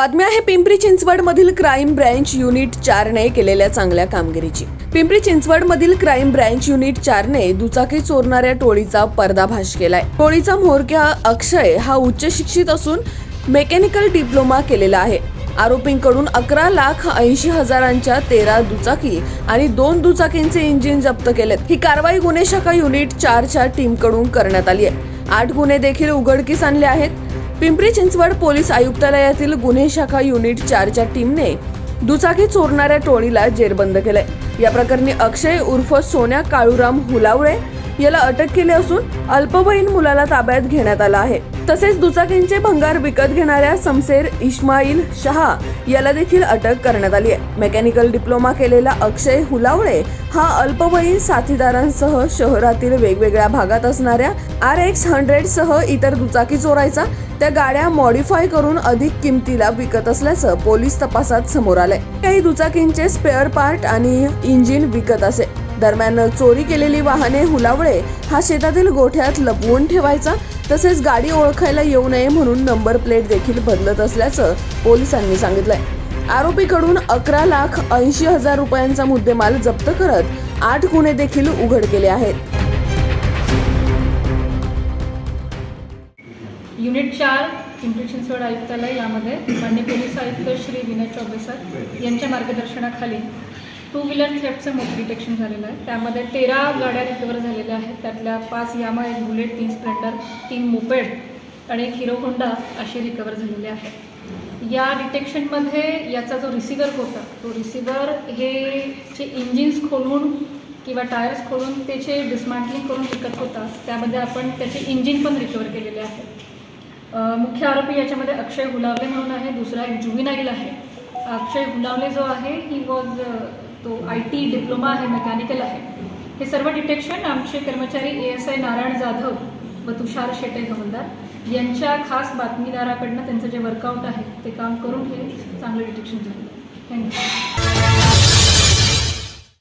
बातमी आहे पिंपरी चिंचवड मधील क्राईम ब्रँच युनिट चारने केलेल्या चांगल्या कामगिरीची. पिंपरी चिंचवड मधील क्राईम ब्रँच युनिट चारने दुचाकी चोरणाऱ्या टोळीचा पर्दाफाश केलाय. टोळीचा म्होरक्या अक्षय हा उच्च शिक्षित असून मेकॅनिकल डिप्लोमा केलेला आहे. आरोपींकडून अकरा लाख ऐंशी हजारांच्या तेरा दुचाकी आणि दोन दुचाकींचे इंजिन जप्त केलेत. ही कारवाई गुन्हे शाखा युनिट चारच्या टीमकडून करण्यात आली आहे. आठ गुन्हे देखील उघडकीस आणले आहेत. पिंपरी चिंचवड पोलीस आयुक्तालयातील गुन्हे शाखा युनिट चारच्या टीमने दुचाकी चोरणाऱ्या टोळीला जेरबंद केलंय. या प्रकरणी अक्षय उर्फ सोन्या काळूराम हुलावळे याला अटक केली असून अल्पवयीन मुलाला ताब्यात घेण्यात आला आहे. तसेच दुचाकींचे भंगार विकत घेणाऱ्या समसेर इस्माईल शहा याला देखील अटक करण्यात आली आहे. मेकॅनिकल डिप्लोमा केलेला अक्षय हुलावळे हा अल्पवयीन साथीदारांसह शहरातील वेगवेगळ्या भागात असणाऱ्या आर एक्स हंड्रेड सह इतर दुचाकी चोरायचा त्या गाड्या मॉडिफाय करून अधिक किमतीला विकत असल्याचं पोलीस तपासात समोर आलंय. काही दुचाकींचे स्पेअर पार्ट आणि इंजिन विकत असे. दरम्यान चोरी केलेली वाहने हुलावळे हा शेतातील गोठ्यात लपवून ठेवायचा तसेच गाडी ओळखायला येऊ नये म्हणून नंबर प्लेट देखील बदलत असल्याचं पोलिसांनी सांगितलंय. आरोपीकडून अकरा लाख ऐंशी हजार रुपयांचा मुद्देमाल जप्त करत आठ गुन्हे देखील उघड केले आहेत. युनिट चार पिंपरी चिंचवड आयुक्तालय यामध्ये मान्य पोलीस आयुक्त श्री विनय चौबे सर यांच्या मार्गदर्शनाखाली टू व्हीलर थेफ्टचं मोठं डिटेक्शन झालेलं आहे. त्यामध्ये तेरा गाड्या रिकवर झालेल्या आहेत. त्यातल्या पाच यामा एक बुलेट तीन स्प्लेंडर तीन मोपेड आणि एक हिरो होंडा असे रिकवर झालेले आहेत या डिटेक्शनमध्ये याचा जो रिसिव्हर होता तो रिसिव्हर हे जे इंजिन्स खोलून किंवा टायर्स खोलून त्याचे डिस्मॅन्टलिंग करून विकत होता त्यामध्ये आपण त्याचे इंजिन पण रिकवर केलेले आहे. मुख्य आरोपी याच्यामध्ये अक्षय गुलावले म्हणून आहे दुसरा एक जुविनाईल आहे. अक्षय गुलावले जो आहे ही वॉज तो आय टी डिप्लोमा आहे मेकॅनिकल आहे. हे सर्व डिटेक्शन आमचे कर्मचारी A S I Narayan Jadhav व तुषार शेटे हवलदार यांच्या खास बातमीदाराकडनं त्यांचं जे वर्कआउट आहे ते काम करून हे चांगलं डिटेक्शन झालं. थँक्यू